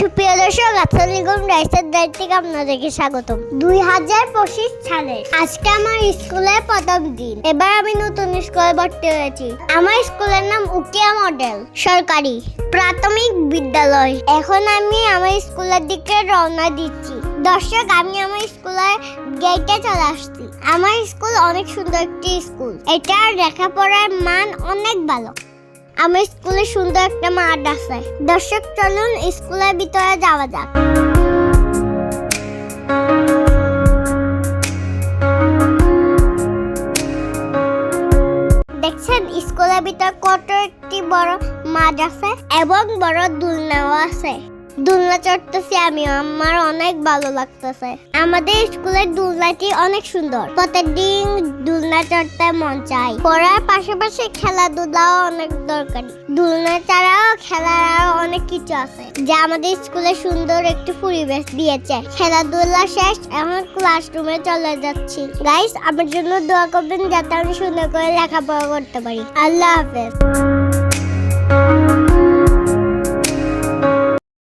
সুপ্রিয় দর্শক আসসালামাইকুম রাইসের দায়িত্ব আপনাদেরকে স্বাগতম। দুই হাজার পঁচিশ সালে আজকে আমার স্কুলের প্রথম দিন। এবার আমি নতুন স্কুলে ভর্তি হয়েছি। আমার স্কুলের নাম উকিয়া মডেল, সরকারি প্রাথমিক বিদ্যালয়। এখন আমি আমার স্কুলের দিকে রওনা দিচ্ছি। দর্শক, আমি আমার স্কুলের গেটে চলে আসছি। আমার স্কুল অনেক সুন্দর একটি স্কুল। এটার লেখাপড়ার মান অনেক ভালো। আমার স্কুলে সুন্দর একটা মাঠ আছে। দর্শক, চলুন স্কুলের ভিতরে যাওয়া যাক। দেখছেন, স্কুলের ভিতর কত একটি বড় মাঠ আছে এবং বড় দুলনাও আছে। দুলনা চড়তেছি আমি আমার অনেক ভালো লাগতেছে। আমাদের স্কুলের দুলনাটি অনেক সুন্দর। প্রত্যেকদিন দুলনা চড়তে মন চাই পড়ার পাশাপাশি খেলাধুলাও অনেক দরকারি। দুলনা ছাড়াও খেলার আরও অনেক কিছু আছে। যা আমাদের স্কুলে সুন্দর একটি পরিবেশ দিয়েছে। খেলাধুলা শেষ, এখন ক্লাসরুমে চলে যাচ্ছি। গাইস আমার জন্য দোয়া করবেন যাতে আমি সুন্দর করে লেখাপড়া করতে পারি। আল্লাহ হাফেজ।